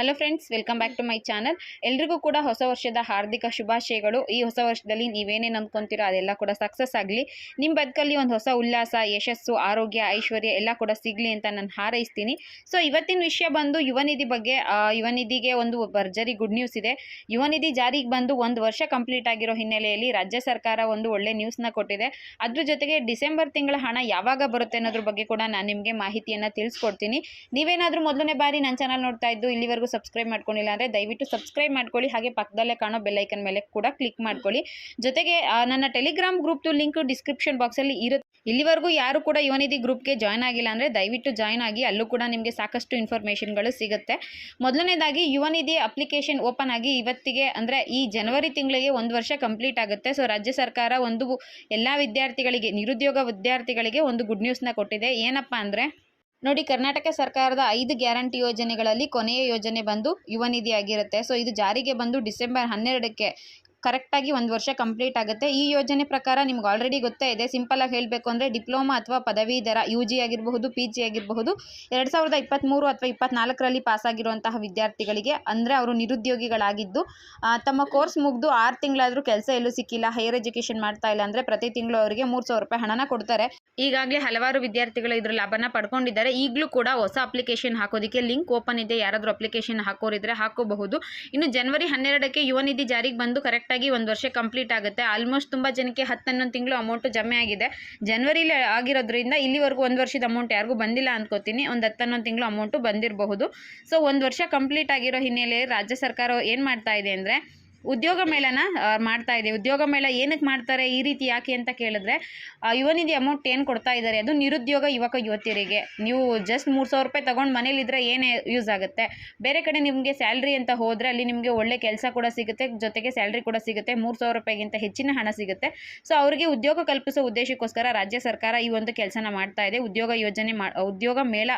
Hello friends welcome back to my channel ಎಲ್ರಿಗೂ ಕೂಡ ಹೊಸ ವರ್ಷದ ಹಾರ್ದಿಕ ಶುಭಾಶಯಗಳು. ಈ ಹೊಸ ವರ್ಷದಲ್ಲಿ ನೀವೇನೇನು ಅಂದ್ಕೊಂತೀರೋ ಅದೆಲ್ಲ ಕೂಡ ಸಕ್ಸಸ್ ಆಗಲಿ. ನಿಮ್ಮ ಬದುಕಲ್ಲಿ ಒಂದು ಹೊಸ ಉಲ್ಲಾಸ, ಯಶಸ್ಸು, ಆರೋಗ್ಯ, ಐಶ್ವರ್ಯ ಎಲ್ಲ ಕೂಡ ಸಿಗಲಿ ಅಂತ ನಾನು ಹಾರೈಸ್ತೀನಿ. ಸೊ ಇವತ್ತಿನ ವಿಷಯ ಬಂದು ಯುವನಿಧಿ ಬಗ್ಗೆ ಯುವ ಯುವನಿಧಿಗೆ ಒಂದು ಭರ್ಜರಿ ಗುಡ್ ನ್ಯೂಸ್ ಇದೆ. ಯುವನಿಧಿ ಜಾರಿಗೆ ಬಂದು ಒಂದು ವರ್ಷ ಕಂಪ್ಲೀಟ್ ಆಗಿರೋ ಹಿನ್ನೆಲೆಯಲ್ಲಿ ರಾಜ್ಯ ಸರ್ಕಾರ ಒಂದು ಒಳ್ಳೆ ನ್ಯೂಸ್ನ ಕೊಟ್ಟಿದೆ. ಅದ್ರ ಜೊತೆಗೆ ಡಿಸೆಂಬರ್ ತಿಂಗಳ ಹಣ ಯಾವಾಗ ಬರುತ್ತೆ ಅನ್ನೋದ್ರ ಬಗ್ಗೆ ಕೂಡ ನಾನು ನಿಮಗೆ ಮಾಹಿತಿಯನ್ನು ತಿಳಿಸ್ಕೊಡ್ತೀನಿ. ನೀವೇನಾದರೂ ಮೊದಲನೇ ಬಾರಿ ನನ್ನ ಚಾನಲ್ ನೋಡ್ತಾ ಇದ್ದು ಇಲ್ಲಿವರೆಗೂ ಸಬ್ಸ್ಕ್ರೈಬ್ ಮಾಡ್ಕೊಂಡಿಲ್ಲ ಅಂದರೆ ದಯವಿಟ್ಟು ಸಬ್ಸ್ಕ್ರೈಬ್ ಮಾಡ್ಕೊಳ್ಳಿ. ಹಾಗೆ ಪಕ್ಕದಲ್ಲೇ ಕಾಣೋ ಬೆಲ್ಲೈಕನ್ ಮೇಲೆ ಕೂಡ ಕ್ಲಿಕ್ ಮಾಡ್ಕೊಳ್ಳಿ. ಜೊತೆಗೆ ನನ್ನ ಟೆಲಿಗ್ರಾಮ್ ಗ್ರೂಪ್ದು ಲಿಂಕ್ ಡಿಸ್ಕ್ರಿಪ್ಷನ್ ಬಾಕ್ಸಲ್ಲಿ ಇರುತ್ತೆ ಇಲ್ಲಿವರೆಗೂ ಯಾರು ಕೂಡ ಯುವನಿಧಿ ಗ್ರೂಪ್ಗೆ ಜಾಯ್ನ್ ಆಗಿಲ್ಲ ಅಂದರೆ ದಯವಿಟ್ಟು ಜಾಯ್ನ್ ಆಗಿ ಅಲ್ಲೂ ಕೂಡ ನಿಮಗೆ ಸಾಕಷ್ಟು ಇನ್ಫಾರ್ಮೇಷನ್ಗಳು ಸಿಗುತ್ತೆ. ಮೊದಲನೇದಾಗಿ, ಯುವನಿಧಿ ಅಪ್ಲಿಕೇಶನ್ ಓಪನ್ ಆಗಿ ಇವತ್ತಿಗೆ ಅಂದರೆ ಈ ಜನವರಿ ತಿಂಗಳಿಗೆ ಒಂದು ವರ್ಷ ಕಂಪ್ಲೀಟ್ ಆಗುತ್ತೆ. ಸೊ ರಾಜ್ಯ ಸರ್ಕಾರ ಒಂದು ಎಲ್ಲ ವಿದ್ಯಾರ್ಥಿಗಳಿಗೆ, ನಿರುದ್ಯೋಗ ವಿದ್ಯಾರ್ಥಿಗಳಿಗೆ ಒಂದು ಗುಡ್ ನ್ಯೂಸ್ನ ಕೊಟ್ಟಿದೆ. ಏನಪ್ಪ ಅಂದರೆ ನೋಡಿ, ಕರ್ನಾಟಕ ಸರ್ಕಾರದ ಐದು ಗ್ಯಾರಂಟಿ ಯೋಜನೆಗಳಲ್ಲಿ ಕೊನೆಯ ಯೋಜನೆ ಬಂದು ಯುವ ನಿಧಿ ಆಗಿರುತ್ತೆ ಸೊ, ಇದು ಜಾರಿಗೆ ಬಂದು ಡಿಸೆಂಬರ್ ಹನ್ನೆರಡಕ್ಕೆ ಕರೆಕ್ಟಾಗಿ ಒಂದು ವರ್ಷ ಕಂಪ್ಲೀಟ್ ಆಗುತ್ತೆ. ಈ ಯೋಜನೆ ಪ್ರಕಾರ ನಿಮ್ಗೆ ಆಲ್ರೆಡಿ ಗೊತ್ತೇ ಇದೆ. ಸಿಂಪಲಾಗಿ ಹೇಳಬೇಕು ಅಂದರೆ ಡಿಪ್ಲೊಮಾ ಅಥವಾ ಪದವೀಧರ ಯು ಜಿ ಆಗಿರಬಹುದು ಪಿ ಜಿ ಆಗಿರಬಹುದು, ಎರಡು ಸಾವಿರದ ಇಪ್ಪತ್ತ್ಮೂರು ಅಥವಾ ಇಪ್ಪತ್ನಾಲ್ಕರಲ್ಲಿ ಪಾಸಾಗಿರುವಂತಹ ವಿದ್ಯಾರ್ಥಿಗಳಿಗೆ ಅಂದರೆ ಅವರು ನಿರುದ್ಯೋಗಿಗಳಾಗಿದ್ದು ತಮ್ಮ ಕೋರ್ಸ್ ಮುಗಿದು ಆರು ತಿಂಗಳಾದರೂ ಕೆಲಸ ಎಲ್ಲೂ ಸಿಕ್ಕಿಲ್ಲ ಹೈಯರ್ ಎಜುಕೇಷನ್ ಮಾಡ್ತಾ ಇಲ್ಲ ಅಂದರೆ ಪ್ರತಿ ತಿಂಗಳು ಅವರಿಗೆ ಮೂರು ಸಾವಿರ ರೂಪಾಯಿ ಹಣನ ಕೊಡ್ತಾರೆ. ಈಗಾಗಲೇ ಹಲವಾರು ವಿದ್ಯಾರ್ಥಿಗಳು ಇದರ ಲಾಭನ ಪಡ್ಕೊಂಡಿದ್ದಾರೆ. ಈಗಲೂ ಕೂಡ ಹೊಸ ಅಪ್ಲಿಕೇಶನ್ ಹಾಕೋದಕ್ಕೆ ಲಿಂಕ್ ಓಪನ್ ಇದೆ. ಯಾರಾದರೂ ಅಪ್ಲಿಕೇಶನ್ ಹಾಕೋರಿದ್ರೆ ಹಾಕೋಬಹುದು. ಇನ್ನು ಜನವರಿ ಹನ್ನೆರಡಕ್ಕೆ ಯುವ ನಿಧಿ ಜಾರಿಗೆ ಬಂದು ಕರೆಕ್ಟಾಗಿ ಒಂದು ವರ್ಷ ಕಂಪ್ಲೀಟ್ ಆಗುತ್ತೆ. ಆಲ್ಮೋಸ್ಟ್ ತುಂಬ ಜನಕ್ಕೆ ಹತ್ತು ಹನ್ನೊಂದು ತಿಂಗಳು ಅಮೌಂಟು ಜಮೆ ಆಗಿದೆ. ಜನವರಿಲಿ ಆಗಿರೋದ್ರಿಂದ ಇಲ್ಲಿವರೆಗೂ ಒಂದು ವರ್ಷದ ಅಮೌಂಟ್ ಯಾರಿಗೂ ಬಂದಿಲ್ಲ ಅಂದ್ಕೋತೀನಿ ಒಂದು ಹತ್ತು ಹನ್ನೊಂದು ತಿಂಗಳು ಅಮೌಂಟು ಬಂದಿರಬಹುದು. ಸೊ ಒಂದು ವರ್ಷ ಕಂಪ್ಲೀಟ್ ಆಗಿರೋ ಹಿನ್ನೆಲೆಯಲ್ಲಿ ರಾಜ್ಯ ಸರ್ಕಾರ ಏನು ಮಾಡ್ತಾ ಇದೆ ಅಂದರೆ ಉದ್ಯೋಗ ಮೇಳನ ಮಾಡ್ತಾ ಇದೆ ಉದ್ಯೋಗ ಮೇಳ ಏನಕ್ಕೆ ಮಾಡ್ತಾರೆ, ಈ ರೀತಿ ಯಾಕೆ ಅಂತ ಕೇಳಿದ್ರೆ ಯುವನಿಧಿ ಯುವ ನಿಧಿ ಅಮೌಂಟ್ ಏನು ಕೊಡ್ತಾ ಇದ್ದಾರೆ, ಅದು ನಿರುದ್ಯೋಗ ಯುವಕ ಯುವತಿಯರಿಗೆ. ನೀವು ಜಸ್ಟ್ ಮೂರು ಸಾವಿರ ರೂಪಾಯಿ ತೊಗೊಂಡು ಮನೇಲಿದ್ರೆ ಏನೇ ಯೂಸ್ ಆಗುತ್ತೆ. ಬೇರೆ ಕಡೆ ನಿಮಗೆ ಸ್ಯಾಲ್ರಿ ಅಂತ ಹೋದರೆ ಅಲ್ಲಿ ನಿಮಗೆ ಒಳ್ಳೆ ಕೆಲಸ ಕೂಡ ಸಿಗುತ್ತೆ, ಜೊತೆಗೆ ಸ್ಯಾಲ್ರಿ ಕೂಡ ಸಿಗುತ್ತೆ, ಮೂರು ಸಾವಿರ ರೂಪಾಯಿಗಿಂತ ಹೆಚ್ಚಿನ ಹಣ ಸಿಗುತ್ತೆ. ಸೊ ಅವರಿಗೆ ಉದ್ಯೋಗ ಕಲ್ಪಿಸೋ ಉದ್ದೇಶಕ್ಕೋಸ್ಕರ ರಾಜ್ಯ ಸರ್ಕಾರ ಈ ಒಂದು ಕೆಲಸನ ಮಾಡ್ತಾ ಇದೆ. ಉದ್ಯೋಗ ಯೋಜನೆ ಉದ್ಯೋಗ ಮೇಳ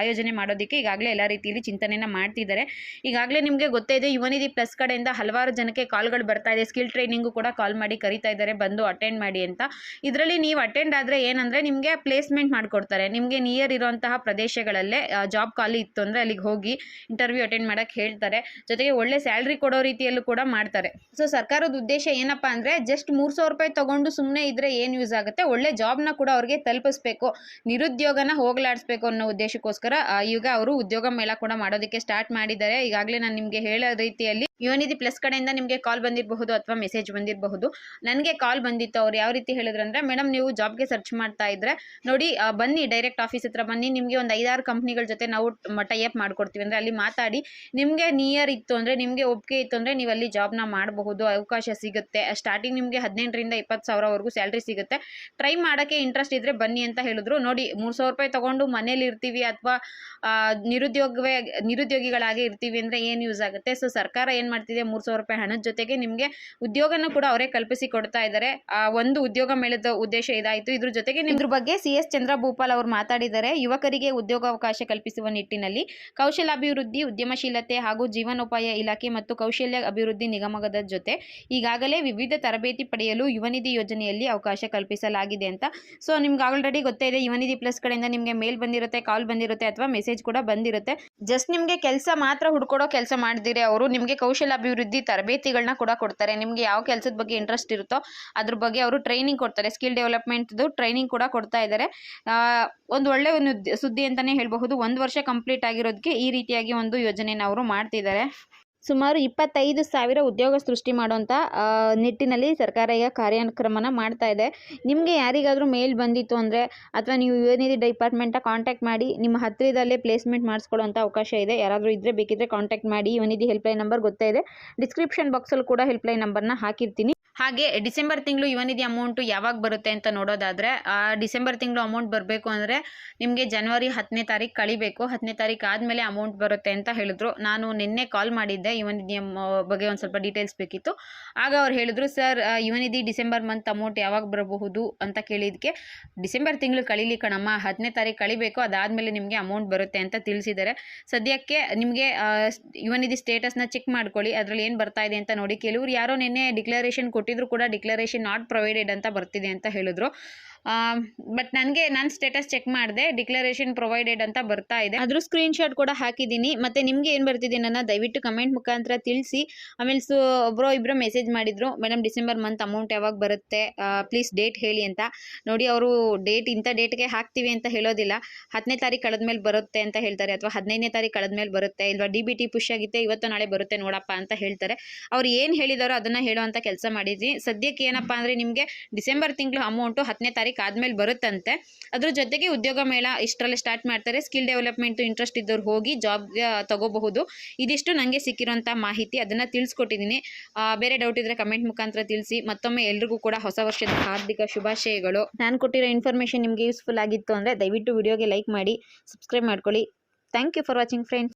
ಆಯೋಜನೆ ಮಾಡೋದಕ್ಕೆ ಈಗಾಗಲೇ ಎಲ್ಲ ರೀತಿಯಲ್ಲಿ ಚಿಂತನೆಯನ್ನು ಮಾಡ್ತಿದ್ದಾರೆ. ಈಗಾಗಲೇ ನಿಮಗೆ ಗೊತ್ತೇ ಇದೆ, ಯುವನಿಧಿ ಪ್ಲಸ್ ಕಡೆಯಿಂದ ಹಲವಾರು ಜನಕ್ಕೆ ಕಾಲ್ಗಳು ಬರ್ತಾ ಇದೆ? ಸ್ಕಿಲ್ ಟ್ರೈನಿಂಗು ಕೂಡ ಕಾಲ್ ಮಾಡಿ ಕರಿತಾ ಇದ್ದಾರೆ. ಬಂದು ಅಟೆಂಡ್ ಮಾಡಿ ಅಂತ. ಇದರಲ್ಲಿ ನೀವು ಅಟೆಂಡ್ ಆದರೆ ಏನಂದರೆ ನಿಮಗೆ ಪ್ಲೇಸ್ಮೆಂಟ್ ಮಾಡಿಕೊಡ್ತಾರೆ. ನಿಮಗೆ ನಿಯರ್ ಇರುವಂತಹ ಪ್ರದೇಶಗಳಲ್ಲೇ ಜಾಬ್ ಖಾಲಿ ಇತ್ತು ಅಂದರೆ ಅಲ್ಲಿಗೆ ಹೋಗಿ ಇಂಟರ್ವ್ಯೂ ಅಟೆಂಡ್ ಮಾಡೋಕ್ಕೆ ಹೇಳ್ತಾರೆ. ಜೊತೆಗೆ ಒಳ್ಳೆ ಸ್ಯಾಲ್ರಿ ಕೊಡೋ ರೀತಿಯಲ್ಲೂ ಕೂಡ ಮಾಡ್ತಾರೆ. ಸೊ ಸರ್ಕಾರದ ಉದ್ದೇಶ ಏನಪ್ಪ ಅಂದರೆ ಜಸ್ಟ್ ಮೂರು ಸಾವಿರ ರೂಪಾಯಿ ತೊಗೊಂಡು ಸುಮ್ಮನೆ ಇದ್ದರೆ ಏನು ಯೂಸ್ ಆಗುತ್ತೆ? ಒಳ್ಳೆ ಜಾಬ್ನ ಕೂಡ ಅವ್ರಿಗೆ ತಲುಪಿಸ್ಬೇಕು. ನಿರುದ್ಯೋಗನ ಹೋಗಲಾಡಿಸ್ಬೇಕು ಅನ್ನೋ ಉದ್ದೇಶಕ್ಕೋಸ್ಕರ ಈಗ ಅವರು ಉದ್ಯೋಗ ಮೇಳ ಕೂಡ ಮಾಡೋದಕ್ಕೆ ಸ್ಟಾರ್ಟ್ ಮಾಡಿದ್ದಾರೆ. ಈಗಾಗಲೇ ನಾನು ನಿಮಗೆ ಹೇಳೋ ರೀತಿಯಲ್ಲಿ ಯುವನಿಧಿ ಪ್ಲಸ್ ಕಡೆಯಿಂದ ನಿಮಗೆ ಕಾಲ್ ಬಂದಿರಬಹುದು ಅಥವಾ ಮೆಸೇಜ್ ಬಂದಿರಬಹುದು. ನನಗೆ ಕಾಲ್ ಬಂದಿತ್ತು, ಅವ್ರು ಯಾವ ರೀತಿ ಹೇಳಿದ್ರಂದ್ರೆ ಮೇಡಮ್, ನೀವು ಜಾಬ್ಗೆ ಸರ್ಚ್ ಮಾಡ್ತಾ ಇದ್ರೆ, ನೋಡಿ ಬನ್ನಿ ಡೈರೆಕ್ಟ್ ಆಫೀಸ್ ಹತ್ರ, ಬನ್ನಿ, ನಿಮಗೆ ಒಂದು ಐದಾರು ಕಂಪ್ನಿಗಳ ಜೊತೆ ನಾವು ಟೈಅಪ್ ಮಾಡ್ಕೊಡ್ತೀವಿ. ಅಂದರೆ ಅಲ್ಲಿ ಮಾತಾಡಿ, ನಿಮಗೆ ನಿಯರ್ ಇತ್ತು ಅಂದರೆ, ನಿಮಗೆ ಒಪ್ಪಿಗೆ ಇತ್ತು ಅಂದರೆ, ನೀವು ಅಲ್ಲಿ ಜಾಬ್ನ ಮಾಡಬಹುದು, ಅವಕಾಶ ಸಿಗುತ್ತೆ. ಸ್ಟಾರ್ಟಿಂಗ್ ನಿಮಗೆ ಹದಿನೆಂಟರಿಂದ ಇಪ್ಪತ್ತು ಸಾವಿರವರೆಗೂ ಸ್ಯಾಲ್ರಿ ಸಿಗುತ್ತೆ. ಟ್ರೈ ಮಾಡೋಕ್ಕೆ ಇಂಟ್ರೆಸ್ಟ್ ಇದ್ದರೆ ಬನ್ನಿ ಅಂತ ಹೇಳಿದ್ರು. ನೋಡಿ, ಮೂರು ಸಾವಿರ ರೂಪಾಯಿ ತೊಗೊಂಡು ಮನೇಲಿ ಇರ್ತೀವಿ ಅಥವಾ ನಿರುದ್ಯೋಗವೇ, ನಿರುದ್ಯೋಗಿಗಳಾಗಿ ಇರ್ತೀವಿ ಅಂದರೆ ಏನು ಯೂಸ್ ಆಗುತ್ತೆ? ಸೊ ಸರ್ಕಾರ ಏನು ಮಾಡ್ತಿದೆ? ಮೂರು ಸಾವಿರ ರೂಪಾಯಿ ಹಣದ ಜೊತೆಗೆ ನಿಮಗೆ ಉದ್ಯೋಗನ ಕೂಡ ಅವರೇ ಕಲ್ಪಿಸಿ ಕೊಡ್ತಾ ಇದ್ದಾರೆ. ಆ ಒಂದು ಉದ್ಯೋಗ ಮೇಳದ ಉದ್ದೇಶ ಇದಾಯಿತು. ಇದ್ರ ಜೊತೆಗೆ ಇದ್ರ ಬಗ್ಗೆ ಸಿ ಎಸ್ ಚಂದ್ರ ಭೂಪಾಲ್ ಅವರು ಮಾತಾಡಿದ್ದಾರೆ. ಯುವಕರಿಗೆ ಉದ್ಯೋಗಾವಕಾಶ ಕಲ್ಪಿಸುವ ನಿಟ್ಟಿನಲ್ಲಿ ಕೌಶಲಾಭಿವೃದ್ಧಿ ಉದ್ಯಮಶೀಲತೆ ಹಾಗೂ ಜೀವನೋಪಾಯ ಇಲಾಖೆ ಮತ್ತು ಕೌಶಲ್ಯ ಅಭಿವೃದ್ಧಿ ನಿಗಮದ ಜೊತೆ ಈಗಾಗಲೇ ವಿವಿಧ ತರಬೇತಿ ಪಡೆಯಲು ಯುವನಿಧಿ ಯೋಜನೆಯಲ್ಲಿ ಅವಕಾಶ ಕಲ್ಪಿಸಲಾಗಿದೆ ಅಂತ. ಸೊ ನಿಮ್ಗೆ ಆಲ್ರೆಡಿ ಗೊತ್ತೇ ಇದೆ ಯುವನಿಧಿ ಪ್ಲಸ್ ಕಡೆಯಿಂದ ನಿಮಗೆ ಮೇಲ್ ಬಂದಿರುತ್ತೆ, ಕಾಲ್ ಬಂದಿರುತ್ತೆ ಅಥವಾ ಮೆಸೇಜ್ ಕೂಡ ಬಂದಿರುತ್ತೆ. ಜಸ್ಟ್ ನಿಮಗೆ ಕೆಲಸ ಮಾತ್ರ ಹುಡ್ಕೊಡೋ ಕೆಲಸ ಮಾಡಿದಿರಿ ಅವರು, ನಿಮಗೆ ಕೌಶಲ್ಯ ಅಭಿವೃದ್ಧಿ ತರಬೇತಿಗಳನ್ನ ಕೂಡ ಕೊಡ್ತಾರೆ. ನಿಮಗೆ ಯಾವ ಕೆಲಸದ ಬಗ್ಗೆ ಇಂಟ್ರೆಸ್ಟ್ ಇರುತ್ತೋ ಅದ್ರ ಬಗ್ಗೆ ಅವರು ಟ್ರೈನಿಂಗ್ ಕೊಡ್ತಾರೆ. ಸ್ಕಿಲ್ ಡೆವಲಪ್ಮೆಂಟ್ದು ಟ್ರೈನಿಂಗ್ ಕೂಡ ಕೊಡ್ತಾ ಇದ್ದಾರೆ ಒಂದು ಒಳ್ಳೆ ಒಂದು ಸುದ್ದಿ ಅಂತಾನೆ ಹೇಳಬಹುದು. ಒಂದು ವರ್ಷ ಕಂಪ್ಲೀಟ್ ಆಗಿರೋದಕ್ಕೆ ಈ ರೀತಿಯಾಗಿ ಒಂದು ಯೋಜನೆನ ಅವರು ಮಾಡ್ತಿದ್ದಾರೆ ಸುಮಾರು ಇಪ್ಪತ್ತೈದು ಸಾವಿರ ಉದ್ಯೋಗ ಸೃಷ್ಟಿ ಮಾಡುವಂಥ ನಿಟ್ಟಿನಲ್ಲಿ ಸರ್ಕಾರ ಈಗ ಕಾರ್ಯಕ್ರಮನ ಮಾಡ್ತಾ ಇದೆ. ನಿಮಗೆ ಯಾರಿಗಾದರೂ ಮೇಲ್ ಬಂದಿತ್ತು ಅಂದರೆ, ಅಥವಾ ನೀವು ಯುವನಿಧಿ ಡಿಪಾರ್ಟ್ಮೆಂಟ ಕಾಂಟ್ಯಾಕ್ಟ್ ಮಾಡಿ, ನಿಮ್ಮ ಹತ್ತಿರದಲ್ಲೇ ಪ್ಲೇಸ್ಮೆಂಟ್ ಮಾಡಿಸ್ಕೊಳ್ಳೋಂಥ ಅವಕಾಶ ಇದೆ. ಯಾರಾದರೂ ಇದ್ದರೆ ಬೇಕಿದ್ದರೆ ಕಾಂಟ್ಯಾಕ್ಟ್ ಮಾಡಿ, ಯುವನಿಧಿ ಹೆಲ್ಪ್ಲೈನ್ ನಂಬರ್ ಗೊತ್ತೇ ಇದೆ. ಡಿಸ್ಕ್ರಿಪ್ಷನ್ ಬಾಕ್ಸಲ್ಲಿ ಕೂಡ ಹೆಲ್ಪ್ಲೈನ್ ನಂಬರ್ನ ಹಾಕಿರ್ತೀನಿ. ಹಾಗೆ ಡಿಸೆಂಬರ್ ತಿಂಗಳು ಯುವನಿಧಿ ಅಮೌಂಟು ಯಾವಾಗ ಬರುತ್ತೆ ಅಂತ ನೋಡೋದಾದರೆ ಡಿಸೆಂಬರ್ ತಿಂಗಳು ಅಮೌಂಟ್ ಬರಬೇಕು ಅಂದರೆ, ನಿಮಗೆ ಜನವರಿ ಹತ್ತನೇ ತಾರೀಕು ಕಳಿಬೇಕು. ಹತ್ತನೇ ತಾರೀಕು ಆದಮೇಲೆ ಅಮೌಂಟ್ ಬರುತ್ತೆ ಅಂತ ಹೇಳಿದ್ರು. ನಾನು ನಿನ್ನೆ ಕಾಲ್ ಮಾಡಿದ್ದೆ. ನಿಯಮ, ಬಗ್ಗೆ ಒಂದು ಸ್ವಲ್ಪ ಡೀಟೇಲ್ಸ್ ಬೇಕಿತ್ತು. ಆಗ ಅವ್ರು ಹೇಳಿದ್ರು, sir Yuvanidhi December month amount ಯಾವಾಗ ಬರಬಹುದು? ಅಂತ ಕೇಳಿದ್ದಕ್ಕೆ ಡಿಸೆಂಬರ್ ತಿಂಗಳು ಕಳೀಲಿ ಕಣಮ್ಮ ಹತ್ತನೇ ತಾರೀಕು ಕಳಿಬೇಕು, ಅದಾದಮೇಲೆ ನಿಮಗೆ ಅಮೌಂಟ್ ಬರುತ್ತೆ ಅಂತ ತಿಳಿಸಿದ್ದಾರೆ ಸದ್ಯಕ್ಕೆ ನಿಮಗೆ ಯುವನಿಧಿ ಸ್ಟೇಟಸ್ನ ಚೆಕ್ ಮಾಡ್ಕೊಳ್ಳಿ, ಅದರಲ್ಲಿ ಏನು ಬರ್ತಾ ಇದೆ ಅಂತ ನೋಡಿ ಕೆಲವರು ಯಾರೋ ನಿನ್ನೆ ಡಿಕ್ಲರೇಷನ್ ಕೊಟ್ಟಿದ್ರು ಕೂಡ ಡಿಕ್ಲರೇಷನ್ ನಾಟ್ ಪ್ರೊವೈಡೆಡ್ ಅಂತ ಬರ್ತಿದೆ ಅಂತ ಹೇಳಿದ್ರು. ಬಟ್ ನನಗೆ ನಾನು ಸ್ಟೇಟಸ್ ಚೆಕ್ ಮಾಡಿದೆ ಡಿಕ್ಲರೇಷನ್ ಪ್ರೊವೈಡೆಡ್ ಅಂತ ಬರ್ತಾ ಇದೆ. ಅದ್ರ ಸ್ಕ್ರೀನ್ಶಾಟ್ ಕೂಡ ಹಾಕಿದ್ದೀನಿ. ಮತ್ತೆ ನಿಮಗೆ ಏನು ಬರ್ತಿದೆ ನನ್ನ ದಯವಿಟ್ಟು ಕಮೆಂಟ್ ಮುಖಾಂತರ ತಿಳಿಸಿ. ಆಮೇಲೆ ಸೊ ಒಬ್ಬರು ಇಬ್ಬರು ಮೆಸೇಜ್ ಮಾಡಿದ್ರು ಮೇಡಮ್ ಡಿಸೆಂಬರ್ ಮಂತ್ ಅಮೌಂಟ್ ಯಾವಾಗ ಬರುತ್ತೆ? ಪ್ಲೀಸ್ ಡೇಟ್ ಹೇಳಿ ಅಂತ. ನೋಡಿ, ಅವರು ಡೇಟ್ ಇಂಥ ಡೇಟ್ಗೆ ಹಾಕ್ತೀವಿ ಅಂತ ಹೇಳೋದಿಲ್ಲ. ಹತ್ತನೇ ತಾರೀಕು ಕಳೆದ್ಮೇಲೆ ಬರುತ್ತೆ ಅಂತ ಹೇಳ್ತಾರೆ. ಅಥವಾ ಹದಿನೈದನೇ ತಾರೀಕು ಕಳೆದ್ಮೇಲೆ ಬರುತ್ತೆ. ಇಲ್ವಾ ಡಿ ಬಿ ಟಿ ಪುಷ್ ಆಗಿತ್ತೆ, ಇವತ್ತು ನಾಳೆ ಬರುತ್ತೆ ನೋಡಪ್ಪ ಅಂತ ಹೇಳ್ತಾರೆ. ಅವ್ರು ಏನು ಹೇಳಿದಾರೋ ಅದನ್ನು ಅಂತ ಕೆಲಸ ಮಾಡಿದ್ವಿ. ಸದ್ಯಕ್ಕೆ ಏನಪ್ಪ ಅಂದರೆ ನಿಮಗೆ ಡಿಸೆಂಬರ್ ತಿಂಗಳು ಅಮೌಂಟು ಹತ್ತನೇ ತಾರೀಕು ಆದಮೇಲೆ ಬರುತ್ತಂತೆ. ಅದ್ರ ಜೊತೆಗೆ ಉದ್ಯೋಗ ಮೇಳ ಇಷ್ಟರಲ್ಲೇ ಸ್ಟಾರ್ಟ್ ಮಾಡ್ತಾರೆ. ಸ್ಕಿಲ್ ಡೆವಲಪ್ಮೆಂಟು ಇಂಟ್ರೆಸ್ಟ್ ಇದ್ದವ್ರು ಹೋಗಿ ಜಾಬ್ ತಗೋಬಹುದು. ಇದಿಷ್ಟು ನನಗೆ ಸಿಕ್ಕಿರೋಂಥ ಮಾಹಿತಿ. ಅದನ್ನು ತಿಳಿಸ್ಕೊಟ್ಟಿದ್ದೀನಿ ಬೇರೆ ಡೌಟ್ ಇದ್ದರೆ ಕಮೆಂಟ್ ಮುಖಾಂತರ ತಿಳಿಸಿ. ಮತ್ತೊಮ್ಮೆ ಎಲ್ರಿಗೂ ಕೂಡ ಹೊಸ ವರ್ಷದ ಹಾರ್ದಿಕ ಶುಭಾಶಯಗಳು. ನಾನು ಕೊಟ್ಟಿರೋ ಇನ್ಫಾರ್ಮೇಷನ್ ನಿಮಗೆ ಯೂಸ್ಫುಲ್ ಆಗಿತ್ತು ಅಂದರೆ ದಯವಿಟ್ಟು ವಿಡಿಯೋಗೆ ಲೈಕ್ ಮಾಡಿ ಸಬ್ಸ್ಕ್ರೈಬ್ ಮಾಡ್ಕೊಳ್ಳಿ. Thank you for watching friends